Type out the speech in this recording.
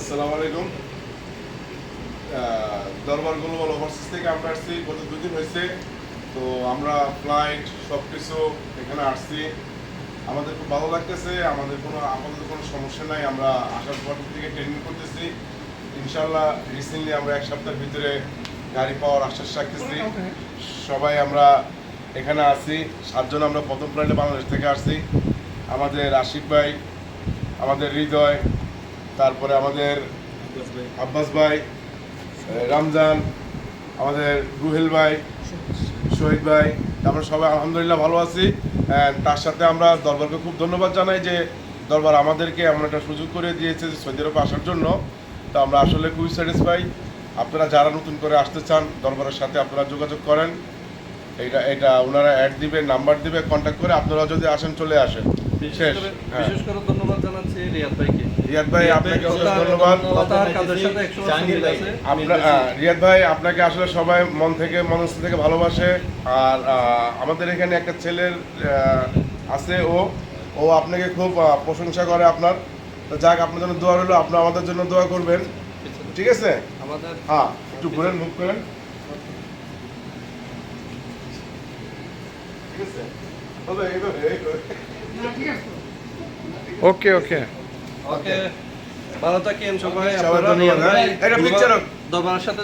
আসসালামু আলাইকুম। দরবার গ্লোবাল ওভারসিজ থেকে আমরা আসছি গত দুই দিন হয়েছে। তো আমরা ফ্লাইট সব কিছু এখানে আসছি। আমাদের খুব ভালো লাগতেছে আমাদের কোনো আপাতত কোনো সমস্যা নাই। আমরা আসার পর থেকে ট্রেনিং করতেছি। ইনশাল্লাহ রিসেন্টলি আমরা এক সপ্তাহের ভিতরে গাড়ি পাওয়ার আশ্বাস রাখতেছি। সবাই আমরা এখানে আছি। সাতজন আমরা প্রথম ফ্লাইটে বাংলাদেশ থেকে আসছি। আমাদের আশিক ভাই আমাদের হৃদয় তারপরে আমাদের আব্বাস ভাই রমজান আমাদের রুহেল ভাই শহীদ ভাই আমরা সবাই আলহামদুলিল্লাহ ভালো আছি। তার সাথে আমরা দরবারকে খুব ধন্যবাদ জানাই যে দরবার আমাদেরকে এমন একটা সুযোগ করে দিয়েছে যে সৌদি আরবে আসার জন্য। তো আমরা আসলে খুবই স্যাটিসফাই আপনারা যারা নতুন করে আসতে চান দরবারের সাথে আপনারা যোগাযোগ করেন। এটা এটা ওনারা অ্যাড দিবে নাম্বার দিবে কন্ট্যাক্ট করে আপনারা যদি আসেন চলে আসেন। বিশেষ করে- হ্যাঁ। বিশেষ করে ধন্যবাদ জানাচ্ছি রিয়াদ ভাইকে। রিয়াদ ভাই আপনাকে ধন্যবাদ। রিয়াদ ভাই আপনাকে আসলে সবাই মন থেকে মনস্থ থেকে ভালোবাসে। আর আমাদের এখানে একটা ছেলের আছে ও। ও আপনাকে খুব প্রশংসা করে আপনার। তো যাক আপনার জন্য দোয়া রইল। আপনি আমাদের জন্য দোয়া করবেন। ঠিক আছে? আমাদের হ্যাঁ একটু ঘুরেন মুখ করেন। ঠিক আছে? এইভাবে এইভাবে। ওকে ওকে। ওকে ভালো থাকেন সবাই আপনারা। দরবারের সাথে।